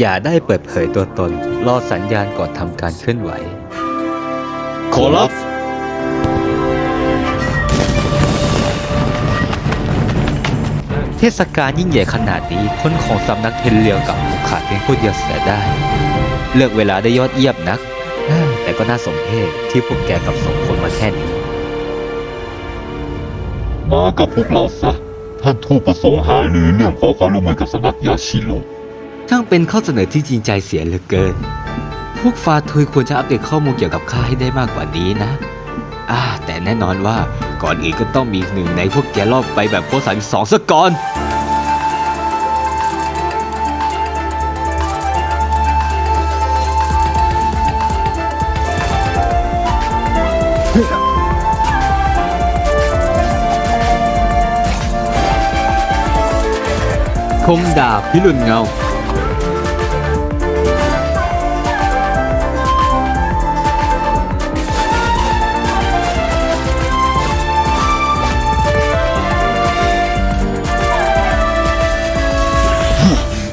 อย่าได้เปิดเผยตัวตน รอสัญญาณก่อนทำการเคลื่อนไหว ขอรับ เทศกาลยิ่งใหญ่ขนาดนี้คนของสำนักเทนเลียวกับผูกขาดเพียงผู้เดียวเสียได้ เลือกเวลาได้ยอดเยี่ยมนัก แต่ก็น่าสมเพชที่พวกแกกับสองคนมาแค่นี้ มากับพวกเราซะท่านทูตประสงค์หารือเรื่องขอความร่วมมือกับสำนักยาชิโร่ ช่างเป็นข้อเสนอที่จริงใจเสียเหลือเกิน พวกฟาทุยควรจะอัปเดตข้อมูลเกี่ยวกับข้าให้ได้มากกว่านี้นะอ่าแต่แน่นอนว่าก่อนอื่นก็ต้องมีหนึ่งในพวกแกรอบไปแบบโคสามสองซะก่อนคมดาบพิรุณเงา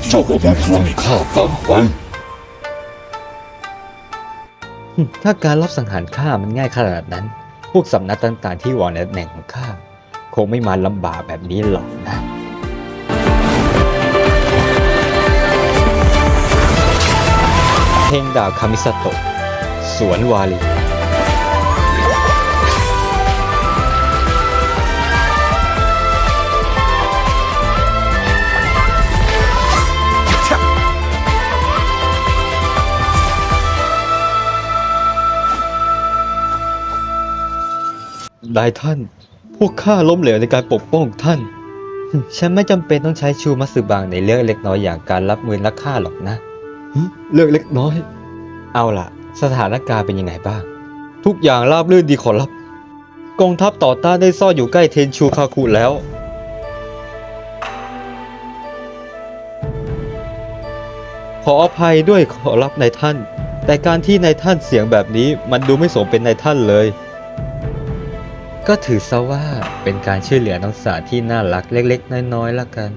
เจ้าก็เป็นพลังข้าตามไปถ้าการลอบสังหารข้ามันง่ายขนาดนั้น พวกสำนักต่างๆที่วางในตำแหน่งของข้าคงไม่มาลำบากแบบนี้หรอกนะเพลงดาวคามิสโตะสวนวาลี ได้ท่าน พวกข้าล้มเหลวในการปกป้องท่าน ฉันไม่จำเป็นต้องใช้ชูมัตสึบังในเรื่องเล็กน้อยอย่างการรับมือนักฆ่าหรอกนะ เรื่องเล็กน้อย เอาล่ะ สถานการณ์เป็นยังไงบ้าง ทุกอย่างราบรื่นดีขอรับ กองทัพต่อต้านได้ซ่อนอยู่ใกล้เทนชูคาคุแล้ว ขออภัยด้วยขอรับนายท่าน แต่การที่นายท่านเสียงแบบนี้มันดูไม่สมเป็นนายท่านเลย ก็ถือซะว่าเป็นการช่วยเหลือน้องสาวที่น่ารักเล็กๆ น้อยๆละกัน